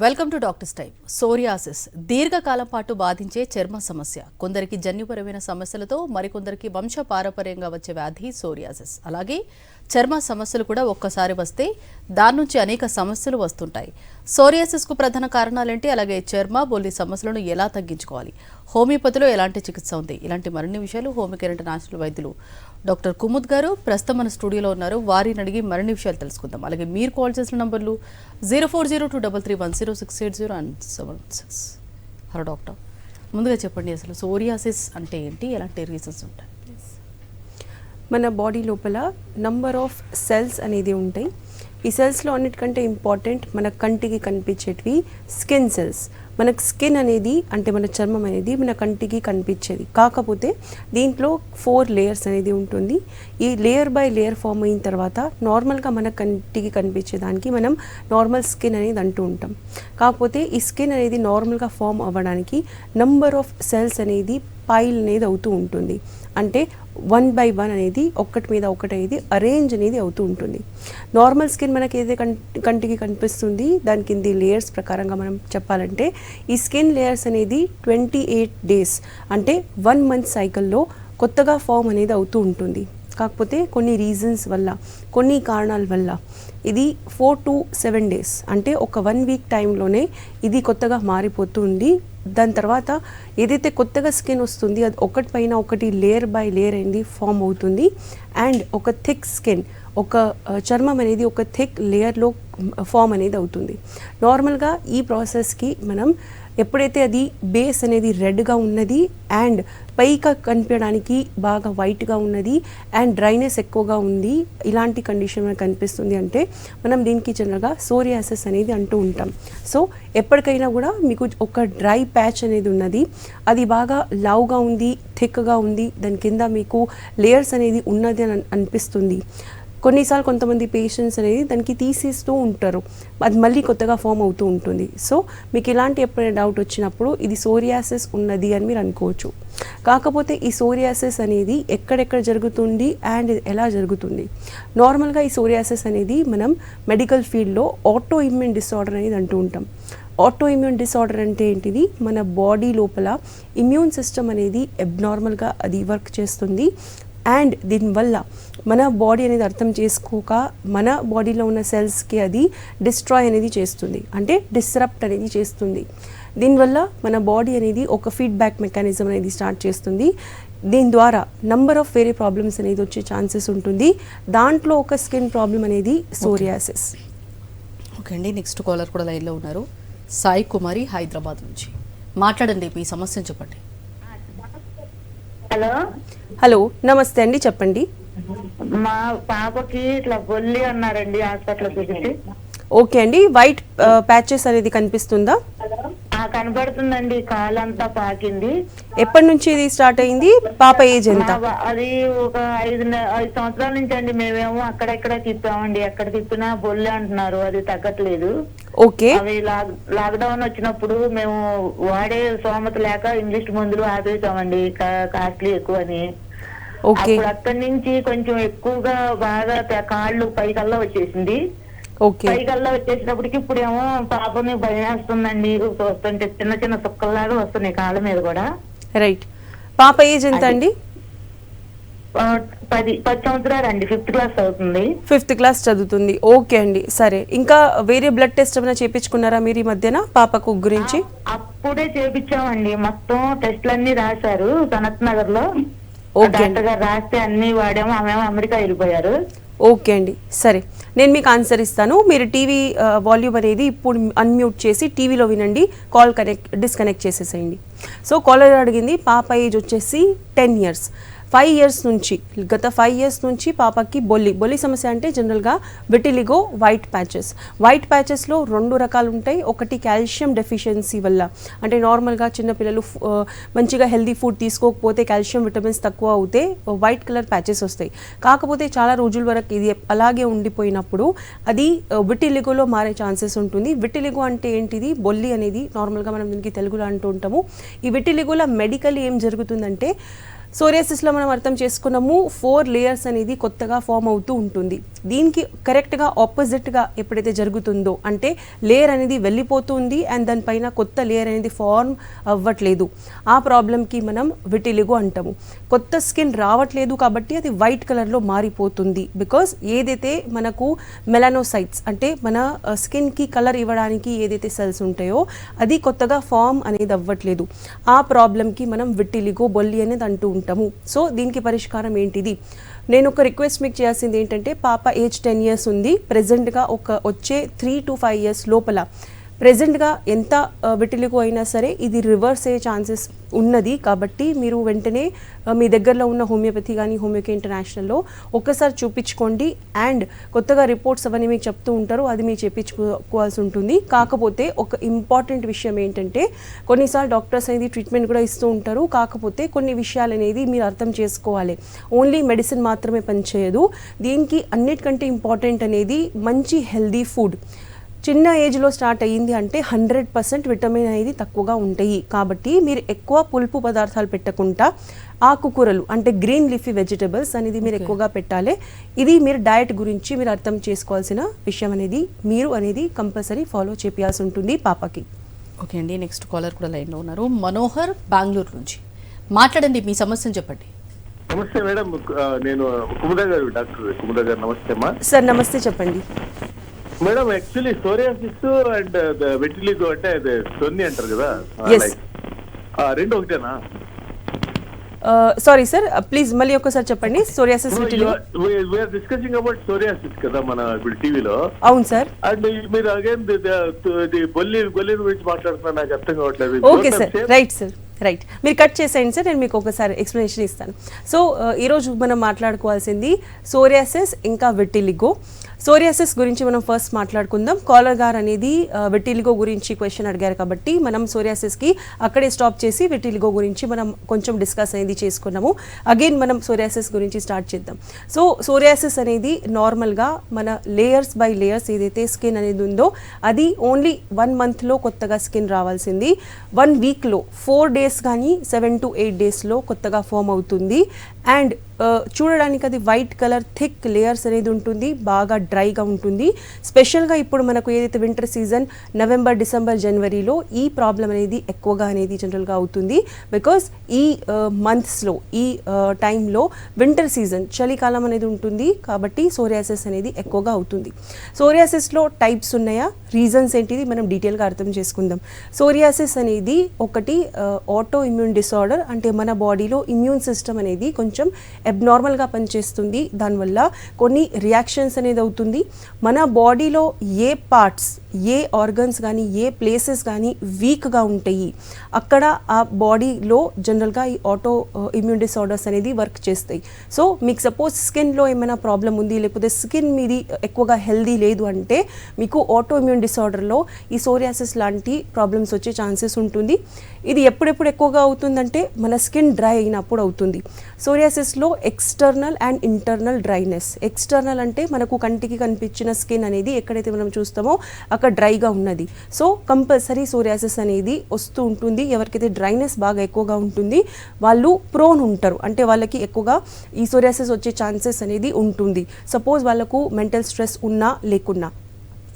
Welcome to doctors type psoriasis దీర్ఘకాలం పాటు బాధించే చర్మ సమస్య. కొందరికి జన్యుపరమైన సమస్యలతో మరికొందరికి వంశ పారపర్యంగా వచ్చే వ్యాధి సోరియాసిస్ అలాగే చర్మ సమస్యలు కూడా ఒక్కసారి వస్తే దాని నుంచి అనేక సమస్యలు వస్తుంటాయి. సోరియాసిస్కు ప్రధాన కారణాలేంటి? అలాగే చర్మ బొల్లి సమస్యలను ఎలా తగ్గించుకోవాలి? హోమియోపతిలో ఎలాంటి చికిత్స ఉంది? ఇలాంటి మరిన్ని విషయాలు హోమియోకేర్ నాచురల్ వైద్యులు డాక్టర్ కుముద్ గారు ప్రస్తుతం మన స్టూడియోలో ఉన్నారు. వారిని అడిగి మరిన్ని విషయాలు తెలుసుకుందాం. అలాగే మీరు కాల్ చేసిన నంబర్లు zero four zero two double three one zero six eight zero and seven six. Hello doctor. ముందుగా చెప్పండి అసలు సోరియాసిస్ అంటే ఏంటి? ఎలాంటి రీజన్స్ ఉంటాయి? మన బాడీ లోపల నంబర్ ఆఫ్ సెల్స్ అనేది ఉంటాయి. ఈ సెల్స్లో అన్నిటికంటే ఇంపార్టెంట్ మన కంటికి కనిపించేటివి స్కిన్ సెల్స్ మనకు స్కిన్ అనేది అంటే మన చర్మం అనేది మన కంటికి కనిపించేది. కాకపోతే దీంట్లో ఫోర్ లేయర్స్ అనేది ఉంటుంది. ఈ లేయర్ బై లేయర్ ఫామ్ అయిన తర్వాత నార్మల్గా మన కంటికి కనిపించేదానికి మనం నార్మల్ స్కిన్ అనేది అంటూ ఉంటాం. కాకపోతే ఈ స్కిన్ అనేది నార్మల్గా ఫామ్ అవ్వడానికి నంబర్ ఆఫ్ సెల్స్ అనేది పైల్ అనేది అవుతూ ఉంటుంది. అంటే వన్ బై వన్ అనేది ఒక్కటి మీద ఒకటి అనేది అరేంజ్ అనేది అవుతూ ఉంటుంది. నార్మల్ స్కిన్ మనకి ఏదైతే కంటి కంటికి కనిపిస్తుంది దాని కింది లేయర్స్ ప్రకారంగా మనం చెప్పాలంటే ఈ స్కిన్ లేయర్స్ అనేది ట్వంటీ ఎయిట్ డేస్ అంటే వన్ మంత్ సైకిల్లో కొత్తగా ఫామ్ అనేది అవుతూ ఉంటుంది. కాకపోతే కొన్ని రీజన్స్ వల్ల కొన్ని కారణాల వల్ల ఇది ఫోర్ టు సెవెన్ డేస్ అంటే ఒక వన్ వీక్ టైంలోనే ఇది కొత్తగా మారిపోతుంది దాని తర్వాత ఏదైతే కొత్తగా స్కిన్ వస్తుంది అది ఒకటి పైన ఒకటి లేయర్ బై లేయర్ అయింది ఫామ్ అవుతుంది. అండ్ ఒక థిక్ స్కిన్ ఒక చర్మం అనేది ఒక థిక్ లేయర్లో ఫామ్ అనేది అవుతుంది. నార్మల్గా ఈ ప్రాసెస్కి మనం ఎప్పుడైతే అది బేస్ అనేది రెడ్గా ఉన్నది అండ్ పైగా కనిపించడానికి బాగా వైట్గా ఉన్నది అండ్ డ్రైనెస్ ఎక్కువగా ఉంది ఇలాంటి కండిషన్ మనకు కనిపిస్తుంది అంటే మనం దీనికి జనరల్గా సోరియాసిస్ అనేది అంటూ ఉంటాం. సో ఎప్పటికైనా కూడా మీకు ఒక డ్రై ప్యాచ్ అనేది ఉన్నది అది బాగా లావుగా ఉంది థిక్గా ఉంది దాని కింద మీకు లేయర్స్ అనేది ఉన్నది అని అనిపిస్తుంది. కొన్నిసార్లు కొంతమంది పేషెంట్స్ అనేది దానికి తీసేస్తూ ఉంటారు. అది మళ్ళీ కొత్తగా ఫామ్ అవుతూ ఉంటుంది. సో మీకు ఇలాంటి ఎప్పుడైనా డౌట్ వచ్చినప్పుడు ఇది సోరియాసిస్ ఉన్నది అని మీరు అనుకోవచ్చు. కాకపోతే ఈ సోరియాసిస్ అనేది ఎక్కడెక్కడ జరుగుతుంది అండ్ ఎలా జరుగుతుంది? నార్మల్గా ఈ సోరియాసిస్ అనేది మనం మెడికల్ ఫీల్డ్లో ఆటో ఇమ్యూన్ డిసార్డర్ అనేది అంటూ ఉంటాం. ఆటో ఇమ్యూన్ డిసార్డర్ అంటే ఏంటిది? మన బాడీ లోపల ఇమ్యూన్ సిస్టమ్ అనేది ఎబ్నార్మల్గా అది వర్క్ చేస్తుంది. అండ్ దీనివల్ల మన బాడీ అనేది అర్థం చేసుకోక మన బాడీలో ఉన్న సెల్స్కి అది డిస్ట్రాయ్ అనేది చేస్తుంది. అంటే డిస్రప్ట్ అనేది చేస్తుంది. దీనివల్ల మన బాడీ అనేది ఒక ఫీడ్బ్యాక్ మెకానిజం అనేది స్టార్ట్ చేస్తుంది. దీని ద్వారా నంబర్ ఆఫ్ వేరే ప్రాబ్లమ్స్ అనేది వచ్చే ఛాన్సెస్ ఉంటుంది. దాంట్లో ఒక స్కిన్ ప్రాబ్లం అనేది సోరియాసిస్ ఓకే అండి. నెక్స్ట్ కాలర్ కూడా లైన్లో ఉన్నారు. సాయి కుమారి హైదరాబాద్ నుంచి. మాట్లాడండి మీ సమస్యను చెప్పండి. హలో? హలో నమస్తే అండి చెప్పండి. మా పాపకి ఇట్లా బొల్లి అన్నారండి హాస్పిటల్ ఓకే అండి వైట్ ప్యాచెస్ అనేది కనిపిస్తుందా? కనబడుతుందండి కాలంతా పాకింది. ఎప్పటి నుంచి ఇది స్టార్ట్ అయింది? పాప ఏజ్ ఎంత? అది ఒక ఐదు ఐదు సంవత్సరాల నుంచి అండి మేమేమో అక్కడెక్కడ తిప్పామండి. ఎక్కడ తిప్పినా బొల్లి అంటున్నారు అది తగ్గట్లేదు. ఓకే. అవి లాక్ లాక్డౌన్ వచ్చినప్పుడు మేము వాడే సోమత లేక ఇంగ్లీష్ మందులు ఆపేసామండి కాస్ట్లీ ఎక్కువ అని అప్పుడు అక్కడి నుంచి కొంచెం ఎక్కువగా బాగా కాళ్ళు పైకల్లా వచ్చేసింది. ఓకే. పైకల్లా వచ్చేసినప్పటికి ఇప్పుడు ఏమో పాపని భయం వేస్తుందండి. చూస్తుంటే చిన్న చిన్న సుక్కల్లాగా వస్తున్నాయి కాళ్ళ మీద కూడా. రైట్. పాప ఏజ్ ఎంత అండి? పది పది సంవత్సరాలు అండి. ఫిఫ్త్ క్లాస్ అవుతుంది ఫిఫ్త్ క్లాస్ చదువుతుంది. ఓకే అండి. సరే. ఇంకా వేరే బ్లడ్ టెస్ట్ ఏమైనా చేపించుకున్నారా మీరు ఈ మధ్యన పాపకు గురించి? అప్పుడే చేపించామండి. మొత్తం టెస్ట్లన్నీ రాశారు. సనత్ నగర్లో. డాక్టర్ గారు రాస్తే అన్ని వాడాము. ఆమెమో అమెరికా వెళ్ళిపోయారు. ఓకే అండి. సరే నేను మీకు ఆన్సర్ ఇస్తాను. మీరు టీవీ వాల్యూమ్ అనేది ఇప్పుడు అన్మ్యూట్ చేసి టీవీలో వినండి కాల్ కనెక్ట్ డిస్కనెక్ట్ చేసేసేయండి. సో కాలర్ అడిగింది పాప ఏజ్ వచ్చేసి టెన్ ఇయర్స్. ఫైవ్ ఇయర్స్ నుంచి గత ఫైవ్ ఇయర్స్ నుంచి పాపకి బొల్లి బొల్లి సమస్య అంటే జనరల్గా విటిలిగో వైట్ ప్యాచెస్ వైట్ ప్యాచెస్లో రెండు రకాలు ఉంటాయి. ఒకటి కాల్షియం డెఫిషియన్సీ వల్ల. అంటే నార్మల్గా చిన్నపిల్లలు మంచిగా హెల్దీ ఫుడ్ తీసుకోకపోతే కాల్షియం విటమిన్స్ తక్కువ అవుతే వైట్ కలర్ ప్యాచెస్ వస్తాయి. కాకపోతే చాలా రోజుల వరకు ఇది అలాగే ఉండిపోయినప్పుడు అది విటిలిగోలో మారే ఛాన్సెస్ ఉంటుంది. విటిలిగో అంటే ఏంటిది? బొల్లి అనేది నార్మల్గా మనం దీనికి తెలుగులో అంటూ ఉంటాము. ఈ విటిలిగోలో మెడికల్ ఏం జరుగుతుందంటే సోరియాసిస్లో మనం అర్థం చేసుకున్నాము ఫోర్ లేయర్స్ అనేది కొత్తగా ఫామ్ అవుతూ ఉంటుంది. దీనికి కరెక్ట్గా ఆపోజిట్గా ఎప్పుడైతే జరుగుతుందో అంటే లేయర్ అనేది వెళ్ళిపోతుంది అండ్ దానిపైన కొత్త లేయర్ అనేది ఫార్మ్ అవ్వట్లేదు. ఆ ప్రాబ్లంకి మనం విటిలిగో అంటాము. కొత్త స్కిన్ రావట్లేదు కాబట్టి అది వైట్ కలర్లో మారిపోతుంది. బికాస్ ఏదైతే మనకు మెలానోసైట్స్ అంటే మన స్కిన్కి కలర్ ఇవ్వడానికి ఏదైతే సెల్స్ ఉంటాయో అది కొత్తగా ఫామ్ అనేది అవ్వట్లేదు. ఆ ప్రాబ్లంకి మనం విట్టిలిగో బొల్లి అనేది అంటూ ఉంటాము సో దీనికి పరిష్కారం ఏంటిది? నేను ఒక రిక్వెస్ట్ మీకు చేయాల్సింది ఏంటంటే పాప ఏజ్ టెన్ ఇయర్స్ ఉంది. ప్రెజెంట్గా ఒక వచ్చే త్రీ టు ఫైవ్ ఇయర్స్ లోపల ప్రెజెంట్గా ఎంత విటిలిగో అయినా సరే ఇది రివర్స్ అయ్యే ఛాన్సెస్ ఉన్నది. కాబట్టి మీరు వెంటనే మీ దగ్గరలో ఉన్న హోమియోపతి కానీ హోమియోకే ఇంటర్నేషనల్లో ఒక్కసారి చూపించుకోండి. అండ్ కొత్తగా రిపోర్ట్స్ అవన్నీ మీకు చెప్తూ ఉంటారు అది మీరు చెప్పించుకోవాల్సి ఉంటుంది. కాకపోతే ఒక ఇంపార్టెంట్ విషయం ఏంటంటే కొన్నిసార్లు డాక్టర్స్ అనేది ట్రీట్మెంట్ కూడా ఇస్తూ ఉంటారు. కాకపోతే కొన్ని విషయాలు అనేది మీరు అర్థం చేసుకోవాలి. ఓన్లీ మెడిసిన్ మాత్రమే పనిచేయదు. దీనికి అన్నిటికంటే ఇంపార్టెంట్ అనేది మంచి హెల్దీ ఫుడ్. చిన్న ఏజ్లో స్టార్ట్ అయ్యింది అంటే హండ్రెడ్ పర్సెంట్ విటమిన్ అనేది తక్కువగా ఉంటాయి. కాబట్టి మీరు ఎక్కువ పులుపు పదార్థాలు పెట్టకుండా ఆకుకూరలు అంటే గ్రీన్ లీఫీ వెజిటబుల్స్ అనేది మీరు ఎక్కువగా పెట్టాలి. ఇది మీరు డయట్ గురించి మీరు అర్థం చేసుకోవాల్సిన విషయం అనేది మీరు అనేది కంపల్సరీ ఫాలో చేయాల్సి ఉంటుంది పాపకి. ఓకే అండి నెక్స్ట్ కాలర్ కూడా లైన్లో ఉన్నారు. మనోహర్ బెంగళూరు నుంచి మాట్లాడండి మీ సమస్యను చెప్పండి. నమస్తే మేడం నేను కుముద గారు డాక్టర్ కుముద గారు నమస్తే అమ్మా. సార్ నమస్తే చెప్పండి. Madam actually psoriasis and vitiligo అంటే అదే సొన్ని అంటారు కదా? రెండు ఒకటేనా? సారీ సార్ ప్లీజ్ మళ్ళీ ఒకసారి చెప్పండి. Psoriasis we are discussing about psoriasis కదా మన ఇప్పుడు టీవీలో. అవును సార్ అండ్ మీరు అగైన్ బొల్లి బొల్లి గురించి మాట్లాడుతున్నా నాకు అర్థం కావట్లేదు. Okay sir? Right sir right మీరు కట్ చేసేయండి సార్ నేను మీకు ఒకసారి ఎక్స్ప్లెనేషన్ ఇస్తాను. సో ఈరోజు మనం మాట్లాడుకోవాల్సింది సోరియాసిస్ ఇంకా వెట్టిలిగో సోరియాసిస్ గురించి మనం ఫస్ట్ మాట్లాడుకుందాం. కాలర్ గారు అనేది వెటిలిగో గురించి క్వశ్చన్ అడిగారు కాబట్టి మనం సోరియాసిస్కి అక్కడే స్టాప్ చేసి వెటిలిగో గురించి మనం కొంచెం డిస్కస్ అనేది చేసుకున్నాము. అగైన్ మనం సోరియాసిస్ గురించి స్టార్ట్ చేద్దాం. సో సోరియాసిస్ అనేది నార్మల్గా మన లేయర్స్ బై లేయర్స్ ఏదైతే స్కిన్ అనేది ఉందో అది ఓన్లీ వన్ మంత్లో కొత్తగా స్కిన్ రావాల్సింది. వన్ వీక్లో ఫోర్ డేస్ కానీ సెవెన్ టు ఎయిట్ డేస్లో కొత్తగా ఫామ్ అవుతుంది. అండ్ చూడడానికి అది వైట్ కలర్ థిక్ లేయర్స్ అనేది ఉంటుంది బాగా డ్రైగా ఉంటుంది. స్పెషల్గా ఇప్పుడు మనకు ఏదైతే వింటర్ సీజన్ నవంబర్ డిసెంబర్ జనవరిలో ఈ ప్రాబ్లం అనేది ఎక్కువగా అనేది జనరల్గా అవుతుంది. బికాస్ ఈ మంత్స్లో ఈ టైంలో వింటర్ సీజన్ చలికాలం అనేది ఉంటుంది కాబట్టి సోరియాసిస్ అనేది ఎక్కువగా అవుతుంది. సోరియాసిస్లో టైప్స్ ఉన్నాయా? రీజన్స్ ఏంటిది? మనం డీటెయిల్గా అర్థం చేసుకుందాం. సోరియాసిస్ అనేది ఒకటి ఆటో ఇమ్యూన్ డిసార్డర్ అంటే మన బాడీలో ఇమ్యూన్ సిస్టమ్ అనేది కొంచెం అబ్నార్మల్గా పనిచేస్తుంది. దానివల్ల కొన్ని రియాక్షన్స్ అనేది అవుతుంది. మన బాడీలో ఏ పార్ట్స్ ఏ ఆర్గన్స్ కానీ ఏ ప్లేసెస్ కానీ వీక్గా ఉంటాయి అక్కడ ఆ బాడీలో జనరల్గా ఈ ఆటో ఇమ్యూన్ డిసార్డర్స్ అనేది వర్క్ చేస్తాయి. సో మీకు సపోజ్ స్కిన్లో ఏమైనా ప్రాబ్లం ఉంది లేకపోతే స్కిన్ మీది ఎక్కువగా హెల్దీ లేదు అంటే మీకు ఆటో ఇమ్యూన్ డిసార్డర్లో ఈ సోరియాసిస్ లాంటి ప్రాబ్లమ్స్ వచ్చే ఛాన్సెస్ ఉంటుంది. ఇది ఎప్పుడెప్పుడు ఎక్కువగా అవుతుందంటే మన స్కిన్ డ్రై అయినప్పుడు అవుతుంది. సోరియాసిస్లో external and internal dryness. External అంటే మనకు కంటికి కనిపించిన స్కిన్ అనేది ఎక్కడైతే మనం చూస్తామో అక్కడ డ్రైగా ఉన్నది. సో కంపల్సరీ సోరియాసిస్ అనేది వస్తూ ఉంటుంది. ఎవరికైతే డ్రైనెస్ బాగా ఎక్కువగా ఉంటుంది వాళ్ళు ప్రోన్ ఉంటారు. అంటే వాళ్ళకి ఎక్కువగా ఈ సోరియాసిస్ వచ్చే ఛాన్సెస్ అనేది ఉంటుంది. సపోజ్ వాళ్ళకు మెంటల్ స్ట్రెస్ ఉన్నా లేకున్నా.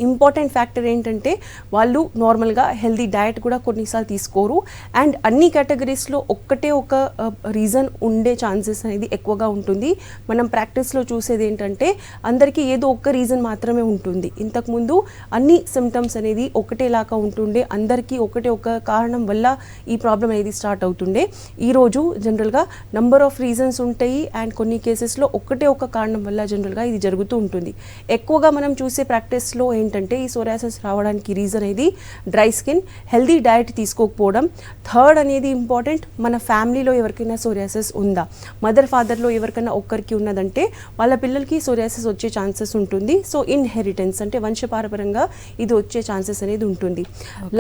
ఇంపార్టెంట్ ఫ్యాక్టర్ ఏంటంటే వాళ్ళు నార్మల్గా హెల్దీ డయట్ కూడా కొన్నిసార్లు తీసుకోరు. అండ్ అన్ని కేటగిరీస్లో ఒక్కటే ఒక రీజన్ ఉండే ఛాన్సెస్ అనేది ఎక్కువగా ఉంటుంది. మనం ప్రాక్టీస్లో చూసేది ఏంటంటే అందరికీ ఏదో ఒక్క రీజన్ మాత్రమే ఉంటుంది. ఇంతకుముందు అన్ని సిమ్టమ్స్ అనేది ఒకటేలాగా ఉంటుండే. అందరికీ ఒకటే ఒక కారణం వల్ల ఈ ప్రాబ్లం అనేది స్టార్ట్ అవుతుండే. ఈరోజు జనరల్గా నంబర్ ఆఫ్ రీజన్స్ ఉంటాయి. అండ్ కొన్ని కేసెస్లో ఒకటే ఒక కారణం వల్ల జనరల్గా ఇది జరుగుతూ ఉంటుంది. ఎక్కువగా మనం చూసే ప్రాక్టీస్లో ఏంటంటే ఈ సోరియాసిస్ రావడానికి రీజన్ అనేది డ్రై స్కిన్ హెల్దీ డయట్ తీసుకోకపోవడం. థర్డ్ అనేది ఇంపార్టెంట్ మన ఫ్యామిలీలో ఎవరికైనా సోరియాసిస్ ఉందా? మదర్ ఫాదర్లో ఎవరికైనా ఒక్కరికి ఉన్నదంటే వాళ్ళ పిల్లలకి సోరియాసిస్ వచ్చే ఛాన్సెస్ ఉంటుంది. సో ఇన్హెరిటెన్స్ అంటే వంశపారపరంగా ఇది వచ్చే ఛాన్సెస్ అనేది ఉంటుంది.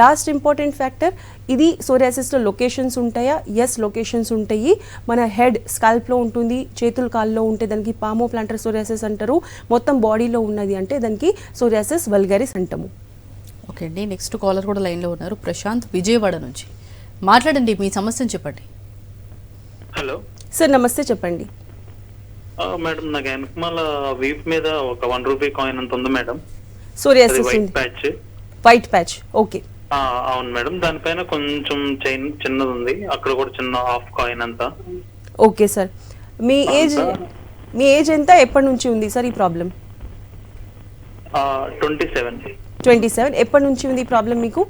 లాస్ట్ ఇంపార్టెంట్ ఫ్యాక్టర్ ఇది సోరియాసిస్లో లొకేషన్స్ ఉంటాయా? ఎస్ లొకేషన్స్ ఉంటాయి. మన హెడ్ స్కాల్ప్లో ఉంటుంది చేతుల కాల్లో ఉంటే దానికి పామో ప్లాంటర్ సోరియాసిస్ అంటారు. మొత్తం బాడీలో ఉన్నది అంటే దానికి సోరియాసిస్ వల్గారిస్ అంటాము ఓకే అండి నెక్స్ట్ కాలర్ కూడా లైన్లో ఉన్నారు. ప్రశాంత్ విజయవాడ నుంచి. మాట్లాడండి మీ సమస్యను చెప్పండి. హలో. సార్ నమస్తే చెప్పండి. ఆ, మేడం నాకు వెనకమాల వీప్ మీద ఒక వన్ రూపీ కాయిన్ అంత ఉంది madam. Psoriasis white patch white patch okay. ఆ, అవును మేడం. దానిపైన కొంచెం చైన్ చిన్నది ఉంది. అక్కడ కూడా చిన్న హాఫ్ కాయిన్ అంతా. Okay sir. మీ ఏజ్ మీ ఏజ్ ఎంత? ఎప్పటి నుంచి ఉంది సార్ ఈ problem? Twenty seven twenty seven. ఎప్పటి నుంచి ఉంది ఈ ప్రాబ్లం మీకు?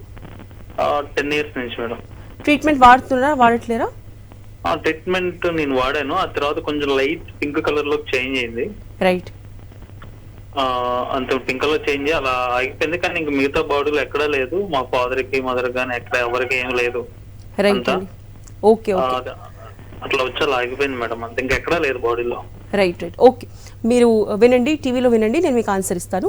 టెన్ ఇయర్స్ నుంచి మేడం. ట్రీట్మెంట్ వాడుతున్నారా వాడట్లేరా? ఆ ట్రీట్మెంట్ నేను వాడాను. ఆ తర్వాత కొంచెం లైట్ పింక్ కలర్లో చేంజ్ అయింది. రైట్. అంత పింక్ కలర్ చేంజ్ అలా ఆగిపోయింది. కానీ ఇంక మిగతా బాడీలో ఎక్కడా లేదు. మా ఫాదర్కి మదర్ గానీ ఎక్కడ ఎవరికి ఏం లేదు. రైట్ ఓకే అట్లా వచ్చి అలా ఆగిపోయింది మేడం. అంత ఇంకెక్కడా లేదు బాడీలో. Right right. ఓకే. మీరు వినండి టీవీలో వినండి నేను మీకు ఆన్సర్ ఇస్తాను.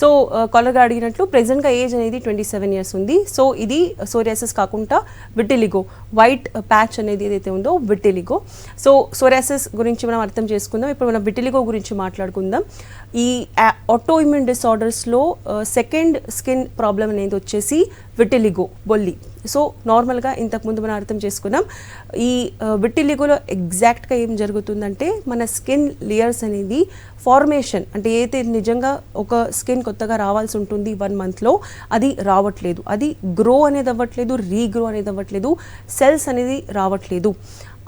సో కాలర్గా అడిగినట్లు ప్రెసెంట్గా ఏజ్ అనేది ట్వంటీ సెవెన్ ఇయర్స్ ఉంది. సో ఇది సోరియాసిస్ కాకుండా విటిలిగో వైట్ ప్యాచ్ అనేది ఏదైతే ఉందో విటిలిగో సో సోరియాసిస్ గురించి మనం అర్థం చేసుకుందాం. ఇప్పుడు మనం విటిలిగో గురించి మాట్లాడుకుందాం. ఈ ఆటో ఇమ్యూన్ డిసార్డర్స్లో సెకండ్ స్కిన్ ప్రాబ్లం అనేది వచ్చేసి విటిలిగో బొల్లి. సో నార్మల్గా ఇంతకుముందు మనం అర్థం చేసుకున్నాం. ఈ విట్టిలిగోలో ఎగ్జాక్ట్గా ఏం జరుగుతుందంటే మన స్కిన్ లేయర్స్ అనేది ఫార్మేషన్ అంటే ఏదైతే నిజంగా ఒక స్కిన్ కొత్తగా రావాల్సి ఉంటుంది వన్ మంత్లో అది రావట్లేదు. అది గ్రో అనేది అవ్వట్లేదు రీగ్రో అనేది అవ్వట్లేదు సెల్స్ అనేది రావట్లేదు.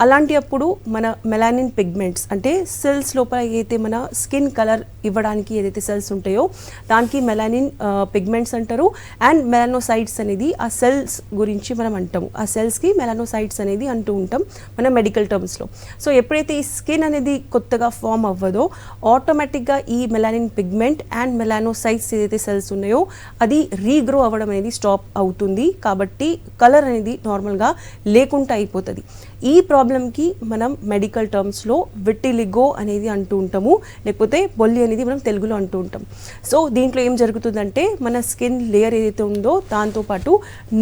అలాంటి అప్పుడు మన మెలానిన్ పిగ్మెంట్స్ అంటే సెల్స్ లోపల ఏదైతే మన స్కిన్ కలర్ ఇవ్వడానికి ఏదైతే సెల్స్ ఉంటాయో దానికి మెలానిన్ పిగ్మెంట్స్ అంటారు. అండ్ మెలానోసైట్స్ అనేది ఆ సెల్స్ గురించి మనం అంటాము ఆ సెల్స్కి మెలానోసైట్స్ అనేది అంటూ ఉంటాం మన మెడికల్ టర్మ్స్లో సో ఎప్పుడైతే ఈ స్కిన్ అనేది కొత్తగా ఫామ్ అవ్వదో ఆటోమేటిక్గా ఈ మెలానిన్ పిగ్మెంట్ అండ్ మెలానోసైట్స్ ఏదైతే సెల్స్ ఉన్నాయో అది రీగ్రో అవ్వడం అనేది స్టాప్ అవుతుంది. కాబట్టి కలర్ అనేది నార్మల్గా లేకుండా అయిపోతుంది. ఈ ప్రాబ్లంకి మనం మెడికల్ టర్మ్స్లో విట్టిలిగో అనేది అంటూ ఉంటాము లేకపోతే బొల్లి అనేది మనం తెలుగులో అంటూ ఉంటాం. సో దీంట్లో ఏం జరుగుతుందంటే మన స్కిన్ లేయర్ ఏదైతే ఉందో దాంతోపాటు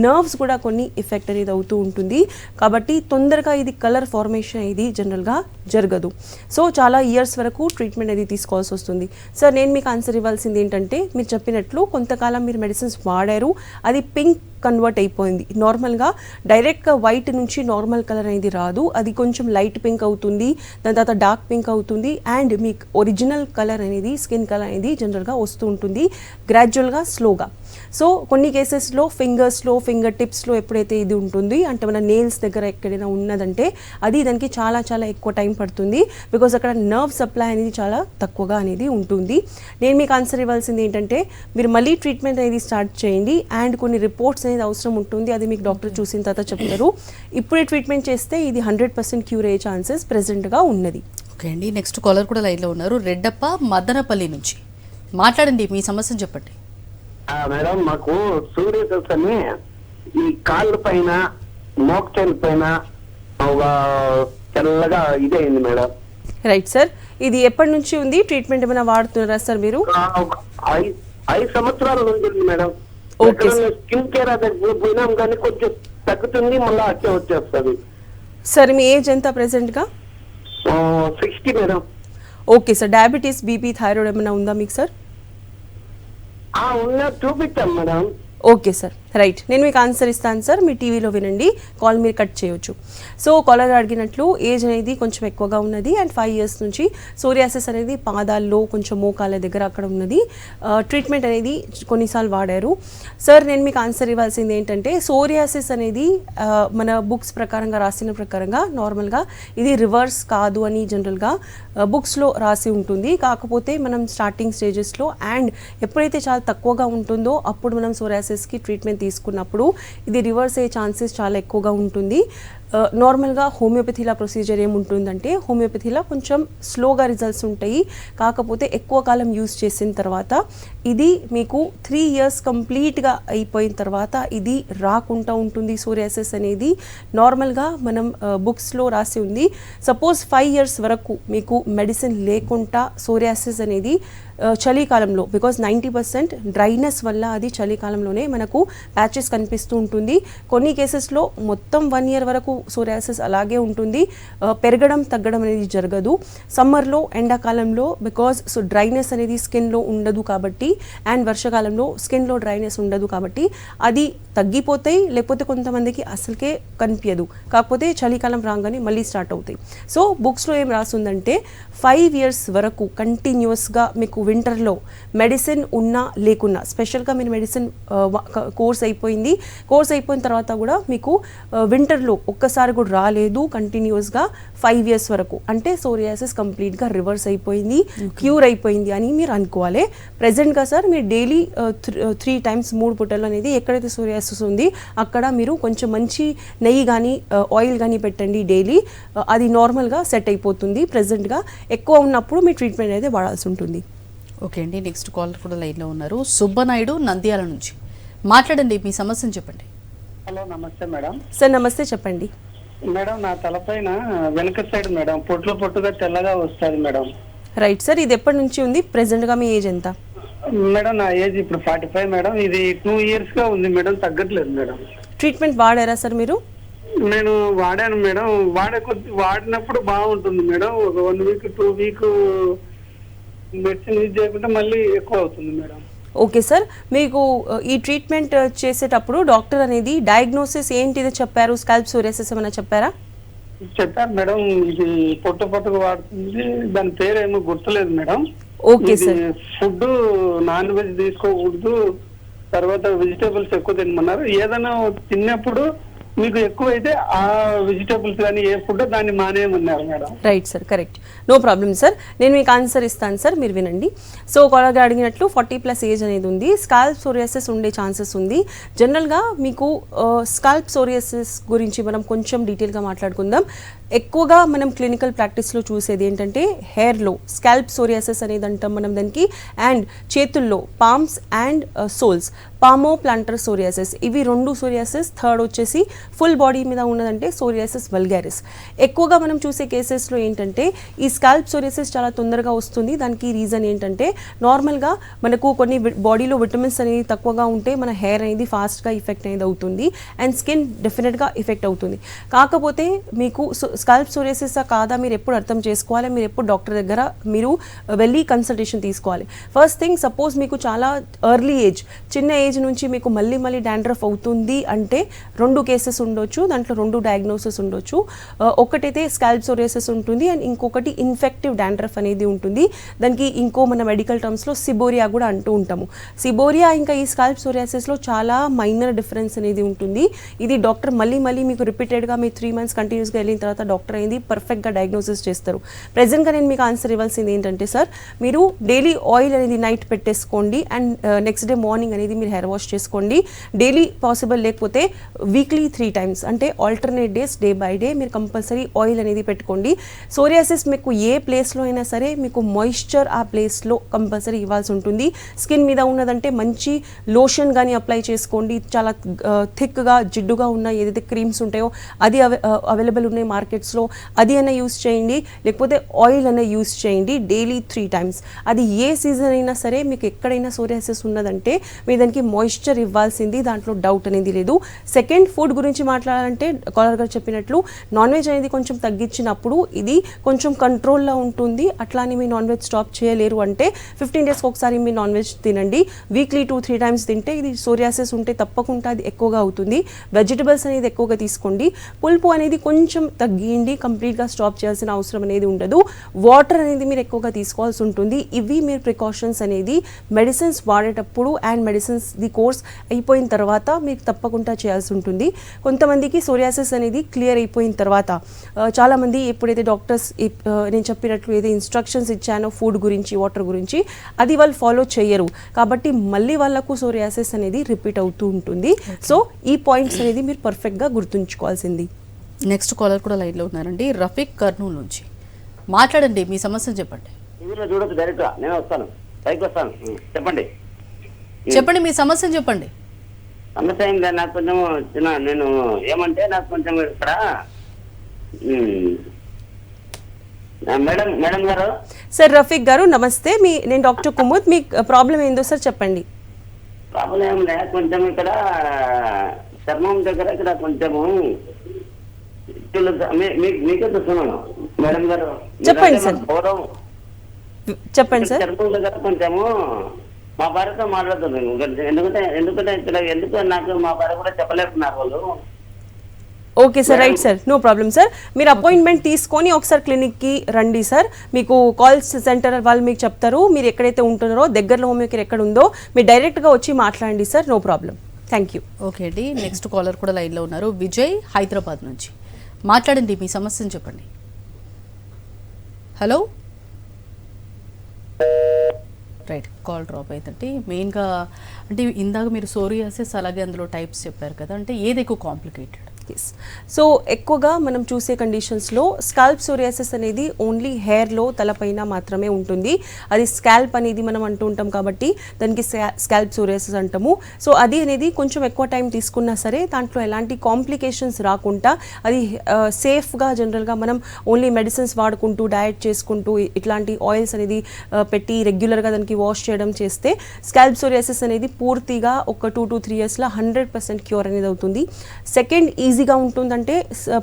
నర్వ్స్ కూడా కొన్ని ఎఫెక్ట్ అనేది అవుతూ ఉంటుంది. కాబట్టి తొందరగా ఇది కలర్ ఫార్మేషన్ అనేది జనరల్గా జరగదు. సో చాలా ఇయర్స్ వరకు ట్రీట్మెంట్ అనేది తీసుకోవాల్సి వస్తుంది. సార్ నేను మీకు ఆన్సర్ ఇవ్వాల్సింది ఏంటంటే మీరు చెప్పినట్లు కొంతకాలం మీరు మెడిసిన్స్ వాడారు అది పింక్ కన్వర్ట్ అయిపోయింది. నార్మల్గా డైరెక్ట్గా వైట్ నుంచి నార్మల్ కలర్ అనేది రాదు. అది కొంచెం లైట్ పింక్ అవుతుంది దాని తర్వాత డార్క్ పింక్ అవుతుంది అండ్ మీకు ఒరిజినల్ కలర్ అనేది స్కిన్ కలర్ అనేది జనరల్గా వస్తూ ఉంటుంది. గ్రాడ్యువల్గా స్లోగా సో కొన్ని కేసెస్లో ఫింగర్స్లో ఫింగర్ టిప్స్లో ఎప్పుడైతే ఇది ఉంటుంది అంటే మన నేల్స్ దగ్గర ఎక్కడైనా ఉన్నదంటే అది దానికి చాలా చాలా ఎక్కువ టైం పడుతుంది. బికాజ్ అక్కడ నర్వ్ సప్లై అనేది చాలా తక్కువగా అనేది ఉంటుంది. నేను మీకు ఆన్సర్ ఇవ్వాల్సింది ఏంటంటే మీరు మళ్ళీ ట్రీట్మెంట్ అనేది స్టార్ట్ చేయండి. అండ్ కొన్ని రిపోర్ట్స్ అనేది అవసరం ఉంటుంది. అది మీకు డాక్టర్ చూసిన తర్వాత చెప్తారు. ఇప్పుడే ట్రీట్మెంట్ చేస్తే ఇది హండ్రెడ్ పర్సెంట్ క్యూర్ అయ్యే ఛాన్సెస్ ప్రెసెంట్గా ఉన్నది. ఓకే అండి. నెక్స్ట్ కాలర్ కూడా లైన్లో ఉన్నారు. రెడ్డప్ప మదనపల్లి నుంచి. మాట్లాడండి మీ సమస్యను చెప్పండి. ఆ, మేడం మాకు సూర్యదశ అని ఈ కాళ్ళ పైన మోక్చైల్ పైన ఒక తెల్లగా ఇదైంది మేడం. రైట్ సార్ ఇది ఎప్పటి నుంచి ఉంది? ట్రీట్మెంట్ ఏమైనా వాడుతున్నారా సార్ మీరు? ఐదు సంవత్సరాల నుంచి ఉంది madam. Okay, sir. Skin care అది పోయినాం కానీ కొంచెం తగ్గుతుంది మళ్ళీ అట్టే వచ్చేస్తుంది. సార్ మీ ఏజ్ ఎంత ప్రెసెంట్గా? Sixty madam. Okay sir. Diabetes BP thyroid ఏమైనా ఉందా మీకు సార్? ఉన్న చూపించాం మేడం. Okay sir. రైట్ నేను మీకు ఆన్సర్ ఇస్తాను సార్ మీ టీవీలో వినండి. కాల్ మీరు కట్ చేయొచ్చు. సో కాలర్ అడిగినట్లు ఏజ్ అనేది కొంచెం ఎక్కువగా ఉన్నది అండ్ ఫైవ్ ఇయర్స్ నుంచి సోరియాసిస్ అనేది పాదాల్లో కొంచెం మోకాల దగ్గర అక్కడ ఉన్నది. Uh, ట్రీట్మెంట్ అనేది కొన్నిసార్లు వాడారు. సార్ నేను మీకు ఆన్సర్ ఇవ్వాల్సింది ఏంటంటే సోరియాసిస్ అనేది uh, మన బుక్స్ ప్రకారంగా రాసిన ప్రకారంగా నార్మల్గా ఇది రివర్స్ కాదు అని జనరల్గా బుక్స్లో uh, రాసి ఉంటుంది. కాకపోతే మనం స్టార్టింగ్ స్టేజెస్లో అండ్ ఎప్పుడైతే చాలా తక్కువగా ఉంటుందో అప్పుడు మనం సోరియాసిస్కి ట్రీట్మెంట్ తీసుకున్నప్పుడు ఇది రివర్స్ అయ్యే ఛాన్సెస్ చాలా ఎక్కువగా ఉంటుంది. Uh, నార్మల్గా హోమియోపతిలా ప్రొసీజర్ ఏముంటుందంటే హోమియోపతిలా కొంచెం స్లోగా రిజల్ట్స్ ఉంటాయి. కాకపోతే ఎక్కువ కాలం యూస్ చేసిన తర్వాత ఇది మీకు త్రీ ఇయర్స్ కంప్లీట్గా అయిపోయిన తర్వాత ఇది రాకుండా ఉంటుంది సోరియాసిస్ అనేది. నార్మల్గా మనం uh, బుక్స్లో రాసి ఉంది. సపోజ్ ఫైవ్ ఇయర్స్ వరకు మీకు మెడిసిన్ లేకుండా సోరియాసిస్ అనేది uh, చలికాలంలో బికాజ్ నైంటీ పర్సెంట్ డ్రైనెస్ వల్ల అది చలికాలంలోనే మనకు ప్యాచెస్ కనిపిస్తూ ఉంటుంది. కొన్ని కేసెస్లో మొత్తం వన్ ఇయర్ వరకు సోరియాసిస్ అలాగే ఉంటుంది. పెరగడం తగ్గడం అనేది జరగదు. సమ్మర్లో ఎండాకాలంలో బికాజ్ సో డ్రైనెస్ అనేది స్కిన్లో ఉండదు కాబట్టి అండ్ వర్షాకాలంలో స్కిన్లో డ్రైనెస్ ఉండదు కాబట్టి అది తగ్గిపోతాయి. లేకపోతే కొంతమందికి అసలుకే కనిపించదు. కాకపోతే చలికాలం రాగానే మళ్ళీ స్టార్ట్ అవుతాయి. సో బుక్స్లో ఏం రాస్తుందంటే ఫైవ్ ఇయర్స్ వరకు కంటిన్యూస్గా మీకు వింటర్లో మెడిసిన్ ఉన్నా లేకున్నా స్పెషల్గా మీరు మెడిసిన్ కోర్స్ అయిపోయింది. కోర్స్ అయిపోయిన తర్వాత కూడా మీకు వింటర్లో ఒక్క ఒక్కసారి కూడా రాలేదు కంటిన్యూస్గా ఫైవ్ ఇయర్స్ వరకు. అంటే సోరియాసిస్ కంప్లీట్గా రివర్స్ అయిపోయింది క్యూర్ అయిపోయింది అని మీరు అనుకోవాలి. ప్రజెంట్గా సార్ మీరు డైలీ త్రీ టైమ్స్ మూడు పుట్టలు అనేది ఎక్కడైతే సోరియాసిస్ ఉంది అక్కడ మీరు కొంచెం మంచి నెయ్యి కానీ ఆయిల్ కానీ పెట్టండి డైలీ అది నార్మల్గా సెట్ అయిపోతుంది. ప్రజెంట్గా ఎక్కువ ఉన్నప్పుడు మీ ట్రీట్మెంట్ అయితే వాడాల్సి ఉంటుంది. ఓకే అండి నెక్స్ట్ కాలర్ కూడా లైన్లో ఉన్నారు. సుబ్బనాయుడు నంద్యాల నుంచి. మాట్లాడండి మీ సమస్యను చెప్పండి. హలో నమస్తే మేడం. సార్ నమస్తే చెప్పండి. మేడం నా తలపైన వెనక సైడ్ మేడం పొట్లు పొట్టుగా తెల్లగా వస్తుంది మేడం. రైట్ సార్ ఇది ఎప్పటి నుంచి ఉంది? ప్రెసెంట్గా మీ ఏజ్ ఎంత? మేడం నా ఏజ్ ఇప్పుడు ఫార్టీ ఫైవ్ మేడం. ఇది టూ ఇయర్స్గా ఉంది మేడం తగ్గట్లేదు మేడం. ట్రీట్మెంట్ వాడారా సార్ మీరు? నేను వాడాను మేడం. వాడే కొద్ది వాడినప్పుడు బాగుంటుంది మేడం. ఒక one week two week medicine use చేయకుంటే మళ్ళీ ఎక్కువ అవుతుంది మేడం. Okay sir. మీకు ఈ ట్రీట్మెంట్ చేసేటప్పుడు డాక్టర్ అనేది డయాగ్నోసిస్ ఏంటిదో చెప్పారు? స్కాల్ప్ సోరియాసిస్ ఏమైనా చెప్పారా? చెప్పారు మేడం. ఇది పొట్టు పొట్టుకు వాడుతుంది. దాని పేరు ఏమో గుర్తులేదు madam. Okay sir. Food non veg తీసుకోకూడదు. తర్వాత వెజిటేబుల్స్ ఎక్కువ తినమన్నారు. ఏదైనా తిన్నప్పుడు మీకు ఎక్కువైతే ఆ వెజిటేబుల్స్ కానీ ఏ ఫుడ్ దాన్ని మానేయమన్నారు madam. Right sir correct no problem sir నేను మీకు ఆన్సర్ ఇస్తాను సార్ మీరు వినండి. సో కొలగా అడిగినట్లు ఫార్టీ ప్లస్ ఏజ్ అనేది ఉంది. స్కాల్ప్ సోరియాసిస్ ఉండే ఛాన్సెస్ ఉంది. జనరల్గా మీకు uh, స్కాల్ప్ సోరియాసిస్ గురించి మనం కొంచెం డీటెయిల్గా మాట్లాడుకుందాం. ఎక్కువగా మనం క్లినికల్ ప్రాక్టీస్లో చూసేది ఏంటంటే హెయిర్లో స్కాల్ప్ సోరియాసిస్ అనేది అంటాం మనం దానికి అండ్ చేతుల్లో palms and soles palmo plantar psoriasis. ఇవి రెండు సోరియాసిస్ థర్డ్ వచ్చేసి ఫుల్ బాడీ మీద ఉన్నదంటే సోరియాసిస్ వల్గారిస్ ఎక్కువగా మనం చూసే కేసెస్లో ఏంటంటే ఈ స్కాల్ప్ సోరియాసిస్ చాలా తొందరగా వస్తుంది. దానికి రీజన్ ఏంటంటే నార్మల్గా మనకు కొన్ని బాడీలో విటమిన్స్ అనేది తక్కువగా ఉంటే మన హెయిర్ అనేది ఫాస్ట్గా ఇఫెక్ట్ అనేది అవుతుంది. అండ్ స్కిన్ డెఫినెట్గా ఎఫెక్ట్ అవుతుంది. కాకపోతే మీకు స్కాల్ప్ సోరియాసిస్ కాదా మీరు ఎప్పుడు అర్థం చేసుకోవాలి. మీరు ఎప్పుడు డాక్టర్ దగ్గర మీరు వెళ్ళి కన్సల్టేషన్ తీసుకోవాలి. ఫస్ట్ థింగ్ సపోజ్ మీకు చాలా ఎర్లీ ఏజ్ చిన్న ఏజ్ నుంచి మీకు మళ్ళీ మళ్ళీ డాండ్రఫ్ అవుతుంది అంటే రెండు కేసెస్ ఉండొచ్చు దాంట్లో రెండు డయాగ్నోసిస్ ఉండొచ్చు. ఒకటైతే స్కాల్ప్ సోరియాసిస్ ఉంటుంది అండ్ ఇంకొకటి ఇన్ఫెక్టివ్ డాండ్రఫ్ అనేది ఉంటుంది. దానికి ఇంకో మన మెడికల్ టర్మ్స్లో సిబోరియా కూడా అంటూ ఉంటాము. సిబోరియా ఇంకా ఈ స్కాల్ప్ సోరియాసిస్లో చాలా మైనర్ డిఫరెన్స్ అనేది ఉంటుంది. ఇది డాక్టర్ మళ్ళీ మళ్ళీ మీకు రిపీటెడ్గా మీ త్రీ మంత్స్ కంటిన్యూస్గా వెళ్ళిన తర్వాత డాక్టర్ అయింది పర్ఫెక్ట్గా డయాగ్నోసిస్ చేస్తారు. ప్రజెంట్గా నేను మీకు ఆన్సర్ ఇవ్వాల్సింది ఏంటంటే సార్ మీరు డైలీ ఆయిల్ అనేది నైట్ పెట్టేసుకోండి అండ్ నెక్స్ట్ డే మార్నింగ్ అనేది మీరు హెయిర్ వాష్ చేసుకోండి. డైలీ పాసిబుల్ లేకపోతే వీక్లీ త్రీ టైమ్స్ అంటే alternate days day by day మీరు కంపల్సరీ ఆయిల్ అనేది పెట్టుకోండి. సోరియాసిస్ మీకు ఏ ప్లేస్లో అయినా సరే మీకు మాయిశ్చర్ ఆ ప్లేస్లో కంపల్సరీ ఇవ్వాల్సి ఉంటుంది. స్కిన్ మీద ఉన్నదంటే మంచి లోషన్ కానీ అప్లై చేసుకోండి. చాలా థిక్గా జిడ్డుగా ఉన్న ఏదైతే క్రీమ్స్ ఉంటాయో అది అవైలబుల్ ఉన్నాయి మార్కెట్స్లో అది అయినా యూస్ చేయండి. లేకపోతే ఆయిల్ అయినా యూస్ చేయండి. డైలీ త్రీ టైమ్స్ అది ఏ సీజన్ అయినా సరే మీకు ఎక్కడైనా సోరియాసిస్ ఉన్నదంటే మీ దానికి మాయిశ్చర్ ఇవ్వాల్సింది దాంట్లో డౌట్ అనేది లేదు. సెకండ్ ఫుడ్ గురించి మాట్లాడాలంటే కాలర్ గారు చెప్పినట్లు నాన్ వెజ్ అనేది కొంచెం తగ్గించినప్పుడు ఇది కొంచెం కంట్రోల్లో ఉంటుంది. అట్లానే మీ నాన్ వెజ్ స్టాప్ చేయలేరు అంటే ఫిఫ్టీన్ డేస్కి ఒకసారి మీ నాన్ వెజ్ తినండి. వీక్లీ టూ త్రీ టైమ్స్ తింటే ఇది సోరియాసిస్ ఉంటే తప్పకుండా అది ఎక్కువగా అవుతుంది. వెజిటబుల్స్ అనేది ఎక్కువగా తీసుకోండి. పులుపు అనేది కొంచెం తగ్గియండి కంప్లీట్గా స్టాప్ చేయాల్సిన అవసరం అనేది ఉండదు. వాటర్ అనేది మీరు ఎక్కువగా తీసుకోవాల్సి ఉంటుంది. ఇవి మీరు ప్రికాషన్స్ అనేది మెడిసిన్స్ వాడేటప్పుడు అండ్ మెడిసిన్స్ ది కోర్స్ అయిపోయిన తర్వాత మీకు తప్పకుండా చేయాల్సి ఉంటుంది. కొంతమందికి సోరియాసిస్ అనేది క్లియర్ అయిపోయిన తర్వాత చాలామంది ఎప్పుడైతే డాక్టర్స్ నేను చెప్పినట్లు ఏదో ఇన్స్ట్రక్షన్స్ ఇచ్చానో ఫుడ్ గురించి వాటర్ గురించి అది వాళ్ళు ఫాలో చేయరు. కాబట్టి మళ్ళీ వాళ్ళకు సోరియాసిస్ అనేది రిపీట్ అవుతూ ఉంటుంది. సో ఈ పాయింట్స్ అనేది మీరు పర్ఫెక్ట్గా గుర్తుంచుకోవాల్సింది. నెక్స్ట్ కాలర్ కూడా లైన్లో ఉన్నారండి. రఫీక్ కర్నూలు నుంచి. మాట్లాడండి మీ సమస్యను చెప్పండి. చూడొచ్చు డైరెక్ట్గా. నేను వస్తాను. పైకి వస్తాను. చెప్పండి. చెప్పండి మీ సమస్యను చెప్పండి. సమస్య ఏం లేదు నాకు కొంచెం చిన్న నేను ఏమంటే నాకు కొంచెం ఇక్కడ మేడం మేడం గారు? సార్ రఫీక్ గారు నమస్తే. మీ నేను డాక్టర్ కుముద్ మీ ప్రాబ్లం ఏందో సార్ చెప్పండి. ప్రాబ్లం ఏం లేదు కొంచెం ఇక్కడ చర్మం దగ్గర ఇక్కడ కొంచెము మీకే చూస్తున్నాను మేడం గారు. చెప్పండి సార్. చెప్పండి సార్. చర్మం దగ్గర కొంచెము మా భార్యతో మాట్లాడుతుంది ఎందుకంటే ఎందుకంటే ఇక్కడ ఎందుకు నాకు మా భార్య కూడా చెప్పలేకున్నారు వాళ్ళు. Okay sir right sir. No problem sir. మీరు అపాయింట్మెంట్ తీసుకొని ఒకసారి క్లినిక్కి రండి సార్. మీకు కాల్స్ సెంటర్ వాళ్ళు మీకు చెప్తారు. మీరు ఎక్కడైతే ఉంటున్నారో దగ్గరలో హోమ్ కేర్ ఎక్కడ ఉందో మీరు డైరెక్ట్గా వచ్చి మాట్లాడండి sir. No problem thank you. Okay అండి. నెక్స్ట్ కాలర్ కూడా లైన్లో ఉన్నారు. విజయ్ హైదరాబాద్ నుంచి. మాట్లాడండి మీ సమస్యను చెప్పండి. హలో? రైట్ కాల్ డ్రాప్ అవుతుంది మెయిన్గా అంటే ఇందాక మీరు సోరియాసిస్ అలాగే అందులో టైప్స్ చెప్పారు కదా అంటే ఏది ఎక్కువ కాంప్లికేటెడ్ ఎస్ సో ఎక్కువగా మనం చూసే కండిషన్స్లో స్కాల్ప్ సోరియాసిస్ అనేది ఓన్లీ హెయిర్లో తలపైన మాత్రమే ఉంటుంది. అది స్కాల్ప్ అనేది మనం అంటూ ఉంటాం కాబట్టి దానికి స్కాల్ప్ సోరియాసిస్ అంటాము. సో అది అనేది కొంచెం ఎక్కువ టైం తీసుకున్నా సరే దాంట్లో ఎలాంటి కాంప్లికేషన్స్ రాకుండా అది సేఫ్గా జనరల్గా మనం ఓన్లీ మెడిసిన్స్ వాడుకుంటూ డయట్ చేసుకుంటూ ఇట్లాంటి ఆయిల్స్ అనేది పెట్టి రెగ్యులర్గా దానికి వాష్ చేయడం చేస్తే స్కాల్ప్ సోరియాసిస్ అనేది పూర్తిగా ఒక టూ టు త్రీ ఇయర్స్లో హండ్రెడ్ పర్సెంట్ క్యూర్ అనేది అవుతుంది. సెకండ్ ఈజీగా ఉంటుందంటే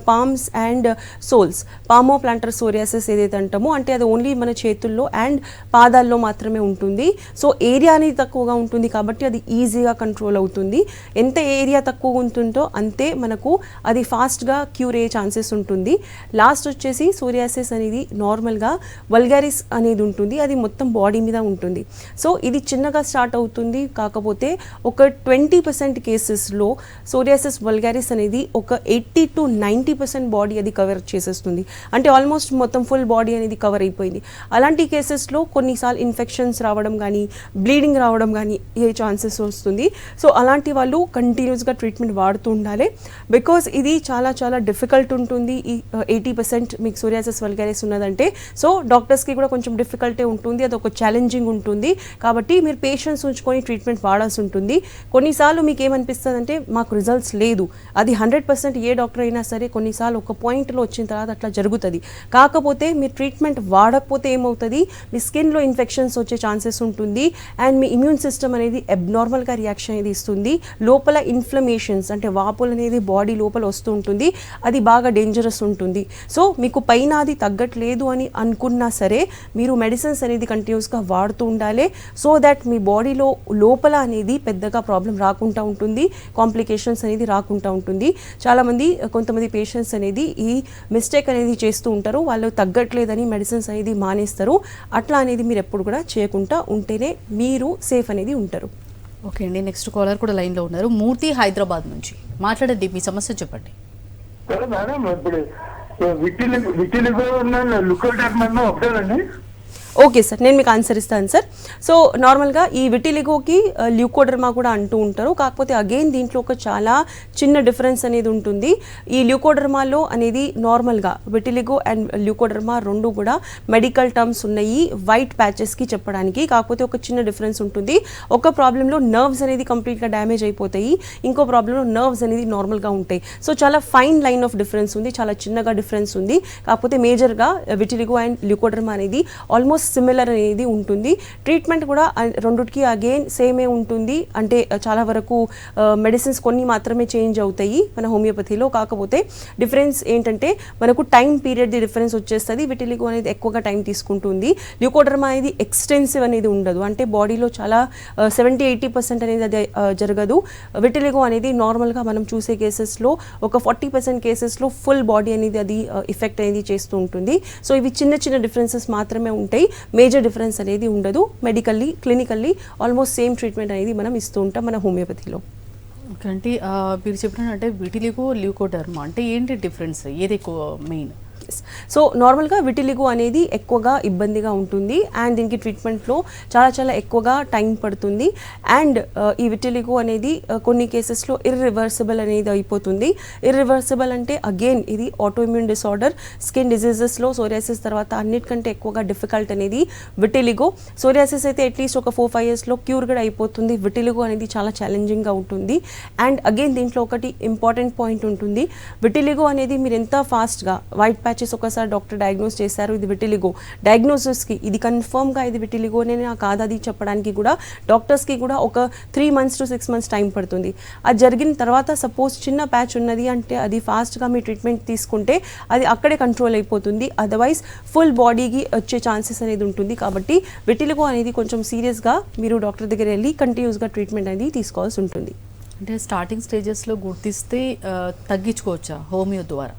palms and soles. Palmo plantar psoriasis ఏదైతే అంటామో అంటే అది ఓన్లీ మన చేతుల్లో అండ్ పాదాల్లో మాత్రమే ఉంటుంది. సో ఏరియా అనేది తక్కువగా ఉంటుంది కాబట్టి అది ఈజీగా కంట్రోల్ అవుతుంది. ఎంత ఏరియా తక్కువ ఉంటుందో అంతే మనకు అది ఫాస్ట్గా క్యూర్ అయ్యే ఛాన్సెస్ ఉంటుంది. లాస్ట్ వచ్చేసి సోరియాసిస్ అనేది నార్మల్గా వల్గారిస్ అనేది ఉంటుంది. అది మొత్తం బాడీ మీద ఉంటుంది. సో ఇది చిన్నగా స్టార్ట్ అవుతుంది. కాకపోతే ఒక ట్వంటీ పర్సెంట్ కేసెస్లో సోరియాసిస్ వల్గారిస్ అనేది ఒక ఒక eighty to ninety percent body అది కవర్ చేసేస్తుంది. అంటే ఆల్మోస్ట్ మొత్తం ఫుల్ బాడీ అనేది కవర్ అయిపోయింది. అలాంటి కేసెస్లో కొన్నిసార్లు ఇన్ఫెక్షన్స్ రావడం కానీ బ్లీడింగ్ రావడం కానీ ఏ ఛాన్సెస్ వస్తుంది. సో అలాంటి వాళ్ళు కంటిన్యూస్గా ట్రీట్మెంట్ వాడుతూ ఉండాలి. బికాస్ ఇది చాలా చాలా డిఫికల్ట్ ఉంటుంది. ఈ ఎయిటీ పర్సెంట్ మీకు సూర్యాసెస్ వల్గారిస్ ఉన్నదంటే సో డాక్టర్స్కి కూడా కొంచెం డిఫికల్టే ఉంటుంది. అది ఒక ఛాలెంజింగ్ ఉంటుంది. కాబట్టి మీరు పేషెంట్స్ ఉంచుకొని ట్రీట్మెంట్ వాడాల్సి ఉంటుంది. కొన్నిసార్లు మీకు ఏమనిపిస్తుంది అంటే మాకు రిజల్ట్స్ లేదు. అది హండ్రెడ్ పర్సెంట్ ఏ డాక్టర్ అయినా సరే కొన్నిసార్లు ఒక పాయింట్లో వచ్చిన తర్వాత అట్లా జరుగుతుంది. కాకపోతే మీరు ట్రీట్మెంట్ వాడకపోతే ఏమవుతుంది? మీ స్కిన్లో ఇన్ఫెక్షన్స్ వచ్చే ఛాన్సెస్ ఉంటుంది. అండ్ మీ ఇమ్యూన్ సిస్టమ్ అనేది అబ్నార్మల్గా రియాక్షన్ అనేది ఇస్తుంది. లోపల ఇన్ఫ్లమేషన్స్ అంటే వాపులు అనేది బాడీ లోపల వస్తూ ఉంటుంది. అది బాగా డేంజరస్ ఉంటుంది. సో మీకు పైన అది తగ్గట్లేదు అని అనుకున్నా సరే మీరు మెడిసిన్స్ అనేది కంటిన్యూస్గా వాడుతూ ఉండాలి. సో దట్ మీ బాడీలో లోపల అనేది పెద్దగా ప్రాబ్లం రాకుండా ఉంటుంది. కాంప్లికేషన్స్ అనేది రాకుండా ఉంటుంది. చాలామంది కొంతమంది పేషెంట్స్ అనేది ఈ మిస్టేక్ అనేది చేస్తూ ఉంటారు. వాళ్ళు తగ్గట్లేదని మెడిసిన్స్ అనేది మానేస్తారు. అట్లా అనేది మీరు ఎప్పుడు కూడా చేయకుండా ఉంటేనే మీరు సేఫ్ అనేది ఉంటారు. ఓకే అండి. నెక్స్ట్ కాలర్ కూడా లైన్లో ఉన్నారు. మూర్తి హైదరాబాద్ నుంచి మాట్లాడండి మీ సమస్య చెప్పండి. సరే మేడం ఇప్పుడు విటిలిగో లుకోటర్మన్ ఒకటేనండి ఓకే సార్ నేను మీకు ఆన్సర్ ఇస్తాను సార్ సో నార్మల్గా ఈ విటిలిగోకి ల్యూకోడర్మా uh, కూడా అంటూ ఉంటారు. కాకపోతే అగైన్ దీంట్లో ఒక చాలా చిన్న డిఫరెన్స్ అనేది ఉంటుంది. ఈ ల్యూకోడర్మాలో అనేది నార్మల్గా విటిలిగో అండ్ ల్యూకోడర్మా రెండు కూడా మెడికల్ టర్మ్స్ ఉన్నాయి వైట్ ప్యాచెస్కి చెప్పడానికి. కాకపోతే ఒక చిన్న డిఫరెన్స్ ఉంటుంది. ఒక ప్రాబ్లంలో నర్వ్స్ అనేది కంప్లీట్గా డ్యామేజ్ అయిపోతాయి. ఇంకో ప్రాబ్లంలో నర్వ్స్ అనేది నార్మల్గా ఉంటాయి. సో చాలా ఫైన్ లైన్ ఆఫ్ డిఫరెన్స్ ఉంది. చాలా చిన్నగా డిఫరెన్స్ ఉంది. కాకపోతే మేజర్గా విటిలిగో అండ్ ల్యూకోడర్మా అనేది ఆల్మోస్ట్ సిమిలర్ అనేది ఉంటుంది. ట్రీట్మెంట్ కూడా రెండుకి రెండిటికి అగైన్ సేమే ఉంటుంది. అంటే చాలా వరకు మెడిసిన్స్ కొన్ని మాత్రమే చేంజ్ అవుతాయి మన హోమియోపతిలో కాకపోతే డిఫరెన్స్ ఏంటంటే మనకు టైం పీరియడ్ డిఫరెన్స్ వచ్చేస్తుంది. విటిలిగో అనేది ఎక్కువగా టైం తీసుకుంటుంది. ల్యూకోడర్మా అనేది ఎక్స్టెన్సివ్ అనేది ఉండదు. అంటే బాడీలో చాలా సెవెంటీ ఎయిటీ పర్సెంట్ అనేది అది జరగదు. విటిలిగో అనేది నార్మల్గా మనం చూసే కేసెస్లో ఒక ఫార్టీ పర్సెంట్ కేసెస్లో ఫుల్ బాడీ అనేది అది ఎఫెక్ట్ అనేది చేస్తూ ఉంటుంది. సో ఇవి చిన్న చిన్న డిఫరెన్సెస్ మాత్రమే ఉంటాయి. మేజర్ డిఫరెన్స్ అనేది ఉండదు. Medically clinically almost same treatment అనేది మనం ఇస్తూ ఉంటాం మన హోమియోపతిలో. ఓకే అంటే ఆ, మీరు చెప్పినట్టే విటిలిగో ల్యూకోడర్మా? అంటే ఏంటి డిఫరెన్స్? ఏది ఎక్కువ మెయిన్? సో నార్మల్గా విటిలిగు అనేది ఎక్కువగా ఇబ్బందిగా ఉంటుంది అండ్ దీనికి ట్రీట్మెంట్లో చాలా చాలా ఎక్కువగా టైం పడుతుంది అండ్ uh, ఈ విటిలిగు అనేది uh, కొన్ని కేసెస్లో ఇర్రివర్సిబుల్ అనేది అయిపోతుంది. ఇర్రివర్సిబుల్ అంటే అగైన్ ఇది ఆటోఇమ్యూన్ డిసార్డర్ స్కిన్ డిసీజెస్లో సోరియాసిస్ తర్వాత అన్నిటికంటే ఎక్కువగా డిఫికల్ట్ అనేది విటిలిగో సోరియాసిస్ అయితే అట్లీస్ట్ ఒక ఫోర్ ఫైవ్ ఇయర్స్లో క్యూర్ కూడా అయిపోతుంది. విటిలిగో అనేది చాలా ఛాలెంజింగ్గా ఉంటుంది. అండ్ అగైన్ దీంట్లో ఒకటి ఇంపార్టెంట్ పాయింట్ ఉంటుంది. విటిలిగో అనేది మీరు ఎంత ఫాస్ట్గా వైట్ ప్యాచ్ ప్యాచెస్ ఒకసారి డాక్టర్ డయాగ్నోస్ చేశారు ఇది విటిలిగో డయాగ్నోసిస్కి ఇది కన్ఫర్మ్గా ఇది విటిలిగోనే కాదు అది చెప్పడానికి కూడా డాక్టర్స్కి కూడా ఒక three months to six months time పడుతుంది. అది జరిగిన తర్వాత సపోజ్ చిన్న ప్యాచ్ ఉన్నది అంటే అది ఫాస్ట్గా మీ ట్రీట్మెంట్ తీసుకుంటే అది అక్కడే కంట్రోల్ అయిపోతుంది. అదర్వైజ్ ఫుల్ బాడీకి వచ్చే ఛాన్సెస్ అనేది ఉంటుంది. కాబట్టి విటిలిగో అనేది కొంచెం సీరియస్గా మీరు డాక్టర్ దగ్గర వెళ్ళి కంటిన్యూస్గా ట్రీట్మెంట్ అనేది తీసుకోవాల్సి ఉంటుంది. అంటే స్టార్టింగ్ స్టేజెస్లో గుర్తిస్తే తగ్గించుకోవచ్చా? హోమియో ద్వారా?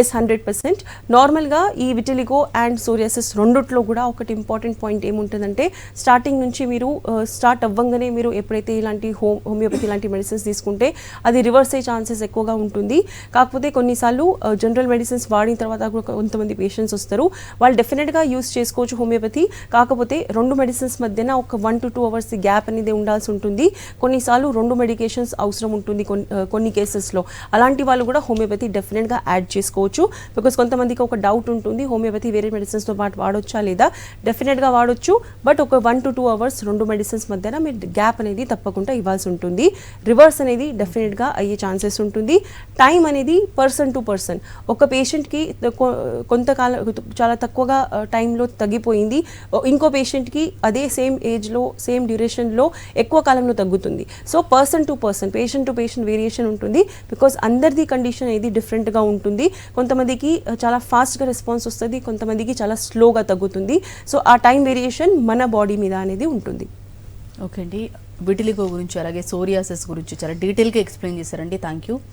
ఎస్ హండ్రెడ్ పర్సెంట్ నార్మల్గా ఈ విటిలిగో అండ్ సోరియాసిస్ రెండిట్లో కూడా ఒకటి ఇంపార్టెంట్ పాయింట్ ఏముంటుందంటే స్టార్టింగ్ నుంచి మీరు uh, స్టార్ట్ అవ్వంగానే మీరు ఎప్పుడైతే ఇలాంటి హోమ్ హోమియోపతి ఇలాంటి మెడిసిన్స్ తీసుకుంటే అది రివర్స్ అయ్యే ఛాన్సెస్ ఎక్కువగా ఉంటుంది. కాకపోతే కొన్నిసార్లు uh, జనరల్ మెడిసిన్స్ వాడిన తర్వాత కూడా కొంతమంది పేషెంట్స్ వస్తారు. వాళ్ళు డెఫినెట్గా యూస్ చేసుకోవచ్చు హోమియోపతి కాకపోతే రెండు మెడిసిన్స్ మధ్యన ఒక one to two hours gap అనేది ఉండాల్సి ఉంటుంది. కొన్నిసార్లు రెండు మెడికేషన్స్ అవసరం ఉంటుంది uh, కొన్ని కొన్ని కేసెస్లో అలాంటి వాళ్ళు కూడా హోమియోపతి డెఫినెట్గా యాడ్ చేసుకోవచ్చు. బికాస్ కొంతమందికి ఒక డౌట్ ఉంటుంది హోమియోపతి వేరే మెడిసిన్స్తో పాటు వాడొచ్చా లేదా? డెఫినెట్గా వాడొచ్చు బట్ ఒక వన్ టు టూ అవర్స్ రెండు మెడిసిన్స్ మధ్యన మీరు గ్యాప్ అనేది తప్పకుండా ఇవ్వాల్సి ఉంటుంది. రివర్స్ అనేది డెఫినెట్గా అయ్యే ఛాన్సెస్ ఉంటుంది. టైం అనేది పర్సన్ టు పర్సన్ ఒక పేషెంట్కి కొంతకాలం చాలా తక్కువగా టైంలో తగ్గిపోయింది. ఇంకో పేషెంట్కి అదే సేమ్ ఏజ్లో సేమ్ డ్యూరేషన్లో ఎక్కువ కాలంలో తగ్గుతుంది. So person to person patient to patient variation ఉంటుంది. బికాస్ అందరిది కండిషన్ అనేది డిఫరెంట్గా ఉంటుంది. కొంతమందికి చాలా ఫాస్ట్గా రెస్పాన్స్ వస్తుంది కొంతమందికి చాలా స్లోగా తగ్గుతుంది. సో ఆ టైం వేరియేషన్ మన బాడీ మీద అనేది ఉంటుంది. ఓకే అండి. విటిలిగో గురించి అలాగే సోరియాసిస్ గురించి చాలా డీటెయిల్గా ఎక్స్ప్లెయిన్ చేశారండి. Thank you